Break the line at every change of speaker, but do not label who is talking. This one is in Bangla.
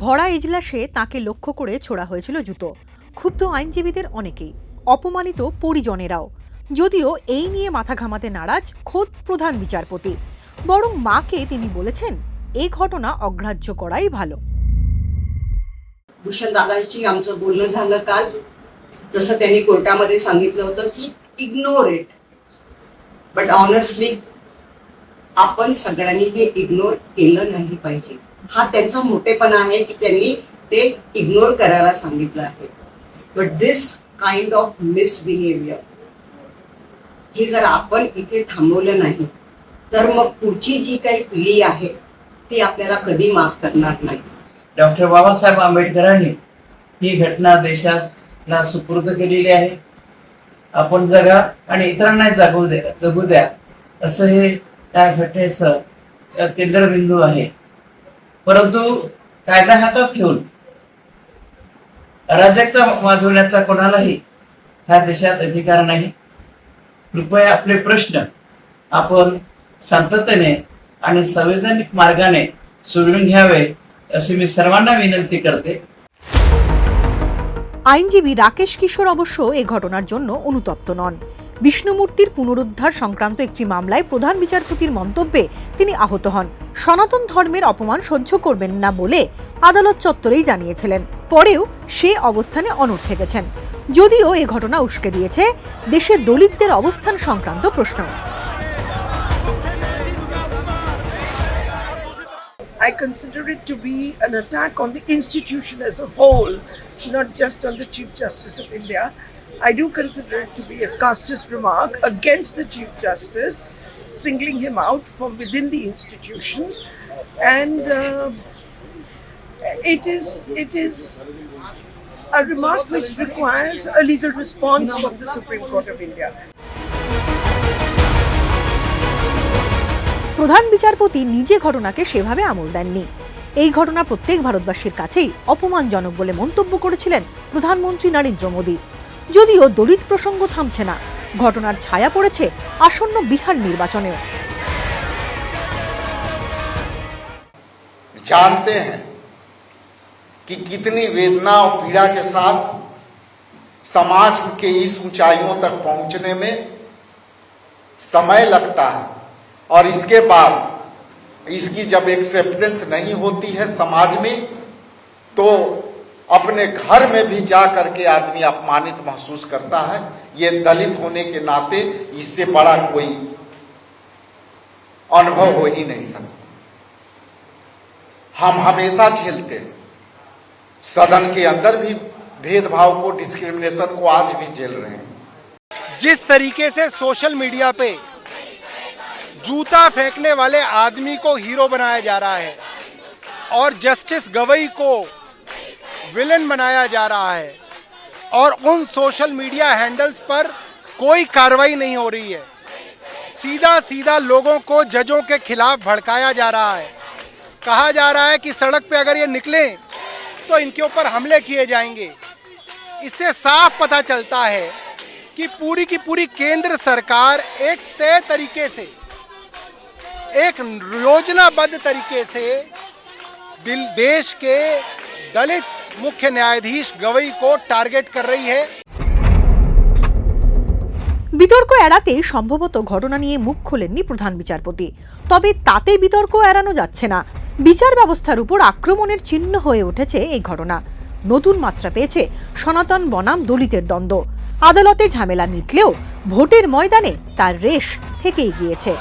ভরা এজলাসে তাকে লক্ষ্য করে ছোড়া হয়েছিল জুতো ক্ষুব্ধ আইনজীবীদের অনেকেই অপমানিত পরিজনেরাও যদিও এই নিয়ে মাথা ঘামাতে নারাজ খোদ প্রধান বিচারপতি বরং মাকে তিনি বলেছেন এই ঘটনা অগ্রাহ্য করাই ভালো
भूषण दादांशी आमचं बोलणं झालं काल जसं त्यांनी कोर्टामध्ये सांगितलं होतं की इग्नोर इट बट ऑनेस्टली आपण सगळ्यांनी हे इग्नोर केलं नाही पाहिजे हा त्यांचा मोठेपणा आहे की त्यांनी ते इग्नोर करायला सांगितलं आहे. But this kind of misbehaviour हे जर आपण इथे थांबवलं नाही तर मग पुढची जी काही पिढी आहे ती आपल्याला कधी माफ करणार नाही.
डॉक्टर बाबासाहेब आंबेडकरांनी ही घटना देशाला सुपूर्द केलेली आहे. आपण जगा आणि इतरांना जगू द्या जगू द्या. असं हे त्या घटनेचं केंद्रबिंदू आहे. परंतु कायदा हातात घेऊन अराजकता वाजवण्याचा कोणालाही ह्या देशात अधिकार नाही. कृपया आपले प्रश्न आपण शांततेने आणि संवैधानिक मार्गाने सोडवून घ्यावे अशी मी सर्वांना विनंती करते.
আইনজীবী রাকেশ কিশোর অবশ্য এ ঘটনার জন্য অনুতপ্ত নন। বিষ্ণুমূর্তির পুনরুদ্ধার সংক্রান্ত একটি মামলায় প্রধান বিচারপতির মন্তব্যে তিনি আহত হন। সনাতন ধর্মের অপমান সহ্য করবেন না বলে আদালত চত্বরেই জানিয়েছিলেন। পরেও সে অবস্থানে অনড় থেকেছেন। যদিও এ ঘটনা উস্কে দিয়েছে দেশের দলিতদের অবস্থান সংক্রান্ত প্রশ্ন।
I consider it to be an attack on the institution as a whole, not just on the Chief Justice of India. I do consider it to be a casteist remark against the Chief Justice, singling him out from within the institution, and uh, it is it is a remark which requires a legal response from the Supreme Court of India.
প্রধান বিচারপতি নিজে ঘটনাকে সেভাবে আমল দেননি এই ঘটনা প্রত্যেক ভারতবাসীর কাছেই অপমানজনক বলে মন্তব্য করেছিলেন প্রধানমন্ত্রী নরেন্দ্র মোদী যদিও দলিত প্রসঙ্গ থামছে না ঘটনার ছায়া পড়েছে আসন্ন বিহার নির্বাচনেও
जानते हैं कि कितनी वेदना और पीड़ा के साथ समाज के इस ऊंचाइयों तक पहुंचने में समय लगता है और इसके बाद, इसकी जब एक्सेप्टेंस नहीं होती है समाज में तो अपने घर में भी जा करके आदमी अपमानित महसूस करता है। ये दलित होने के नाते इससे बड़ा कोई अनुभव हो ही नहीं सकता। हम हमेशा झेलते सदन के अंदर भी भेदभाव को, डिस्क्रिमिनेशन को आज भी झेल रहे हैं।
जिस तरीके से सोशल मीडिया पे जूता फेंकने वाले आदमी को हीरो बनाया जा रहा है और जस्टिस गवई को विलन बनाया जा रहा है और उन सोशल मीडिया हैंडल्स पर कोई कार्रवाई नहीं हो रही है। सीधा सीधा लोगों को जजों के खिलाफ भड़काया जा रहा है। कहा जा रहा है कि सड़क पे अगर ये निकलें तो इनके ऊपर हमले किए जाएँगे। इससे साफ़ पता चलता है कि पूरी की पूरी केंद्र सरकार एक तय तरीके से एक योजनाबद्ध तरीके से दिल देश के दलित मुख्य न्यायाधीश गवई को टारगेट कर रही है
বিতর্ক এড়াতে সম্ভবত ঘটনা নিয়ে মুখ খোলেননি প্রধান বিচারপতি তবে তাতে বিতর্ক এড়ানো যাচ্ছে না বিচার ব্যবস্থার উপর আক্রমণের চিহ্ন হয়ে উঠেছে এই ঘটনা নতুন মাত্রা পেয়েছে সনাতন বনাম দলিতের দ্বন্দ্ব আদালতে ঝামেলা মিটলেও ভোটের ময়দানে তার রেশ থেকেই গিয়েছে